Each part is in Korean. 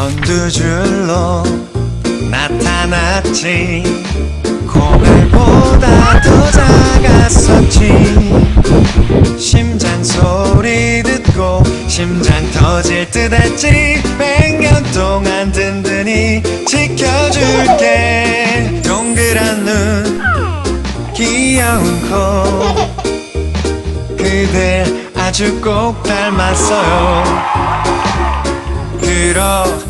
넌두 줄로 나타났지. 고글보다 더 작았었지. 심장 소리 듣고 심장 터질 듯 했지. 백년 동안 든든히 지켜줄게. 동그란 눈 귀여운 코. 그댈 아주 꼭 닮았어요. 그렇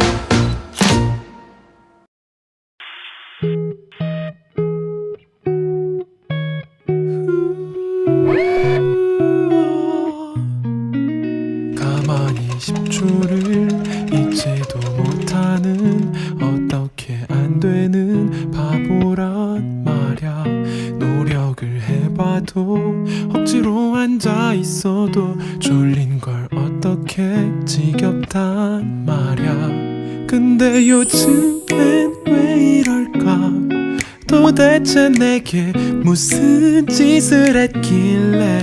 가만히 10초를 잊지도 못하는 어떻게 안 되는 바보란 말야. 노력을 해봐도 억지로 앉아 있어도 졸린 걸 어떻게 지겹단 말야. 근데 요즘엔 왜 이럴까 도대체 내게 무슨 짓을 했길래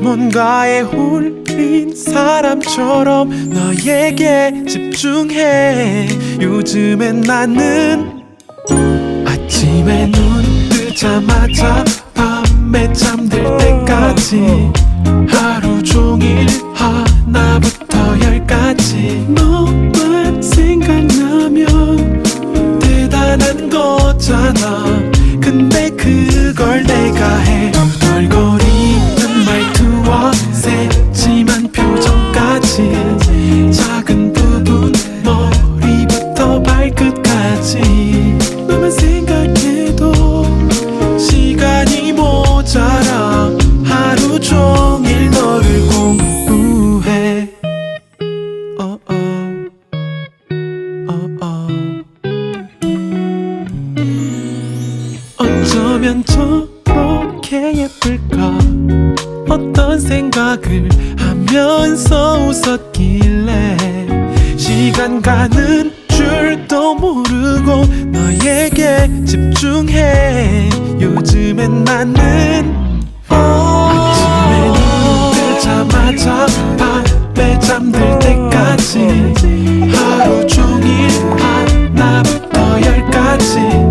뭔가에 홀린 사람처럼 너에게 집중해? 요즘엔 나는 아침에 눈 뜨자마자 밤에 잠들 때까지 하루 종일 그걸 내가 해. 덜거리는 말투와 새침한 표정까지. 작은 부분 머리부터 발끝까지. 너만 생 예쁠까? 어떤 생각을 하면서 웃었길래? 시간 가는 줄도 모르고 너에게 집중해. 요즘엔 나는 아침에 눈 뜨자마자 밤에 잠들 때까지 하루 종일 하나부터 열까지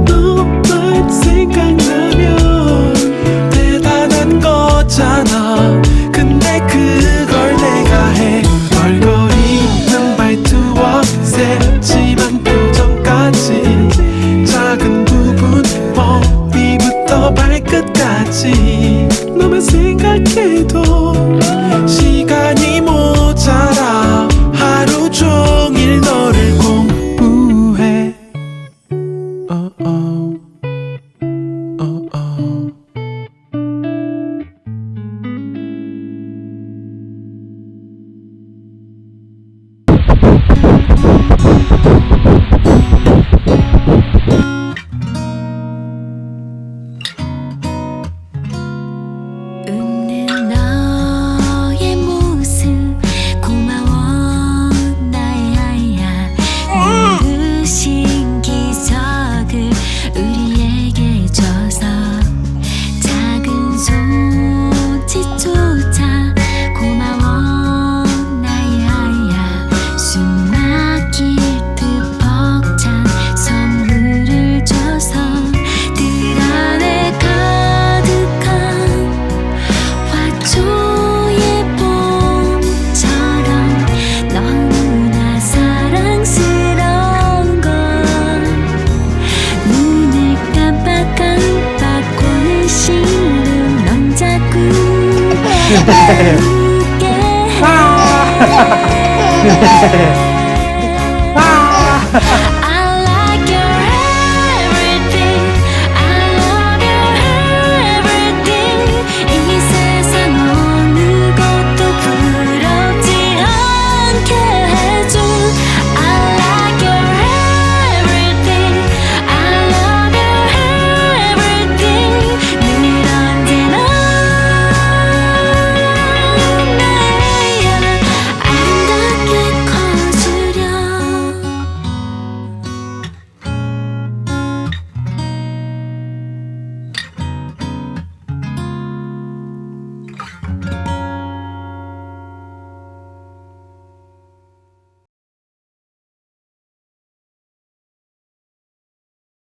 웃게 해